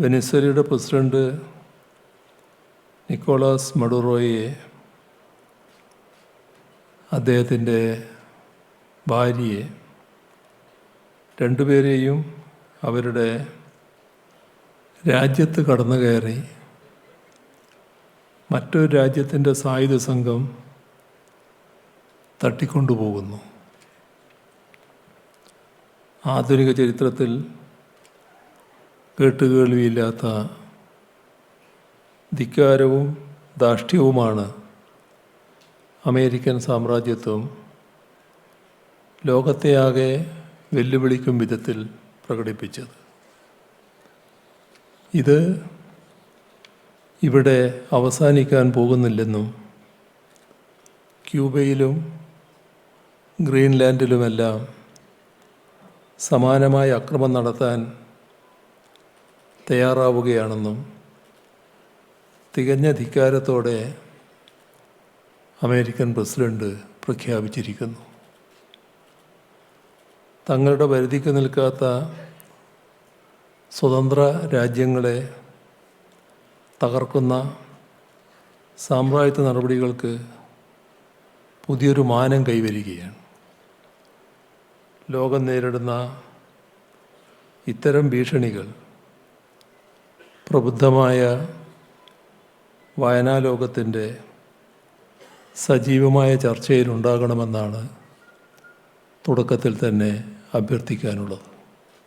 വെനിസ്വലയുടെ president Nicolas മഡുറോയെ അദ്ദേഹത്തിന്റെ ഭാര്യയെ രണ്ടുപേരെയും അവരുടെ രാജ്യത്ത് കടന്നു കയറി മറ്റൊരു രാജ്യത്തിന്റെ സായുധ സംഘം തട്ടിക്കൊണ്ടുപോകുന്നു. ആധുനിക ചരിത്രത്തിൽ കേട്ടുകേൾവിയില്ലാത്ത ധിക്കാരവും ധാർഷ്ട്യവുമാണ് അമേരിക്കൻ സാമ്രാജ്യത്വം ലോകത്തെയാകെ വെല്ലുവിളിക്കും വിധത്തിൽ പ്രകടിപ്പിച്ചത്. ഇത് ഇവിടെ അവസാനിക്കാൻ പോകുന്നില്ലെന്നും ക്യൂബയിലും ഗ്രീൻലാൻഡിലുമെല്ലാം സമാനമായ അക്രമം നടത്താൻ തയ്യാറാവുകയാണെന്നും തികഞ്ഞ ധിക്കാരത്തോടെ അമേരിക്കൻ പ്രസിഡന്റ് പ്രഖ്യാപിച്ചിരിക്കുന്നു. തങ്ങളുടെ പരിധിക്ക് നിൽക്കാത്ത സ്വതന്ത്ര രാജ്യങ്ങളെ തകർക്കുന്ന സാമ്രാജ്യത്വ നടപടികൾക്ക് പുതിയൊരു മാനം കൈവരികയാണ്. ലോകം നേരിടുന്ന ഇത്തരം ഭീഷണികൾ പ്രബുദ്ധമായ വായനാലോകത്തിന്റെ സജീവമായ ചർച്ചയിലുണ്ടാകണമെന്നാണ് തുടക്കത്തിൽ തന്നെ അഭ്യർത്ഥിക്കാനുള്ളത്.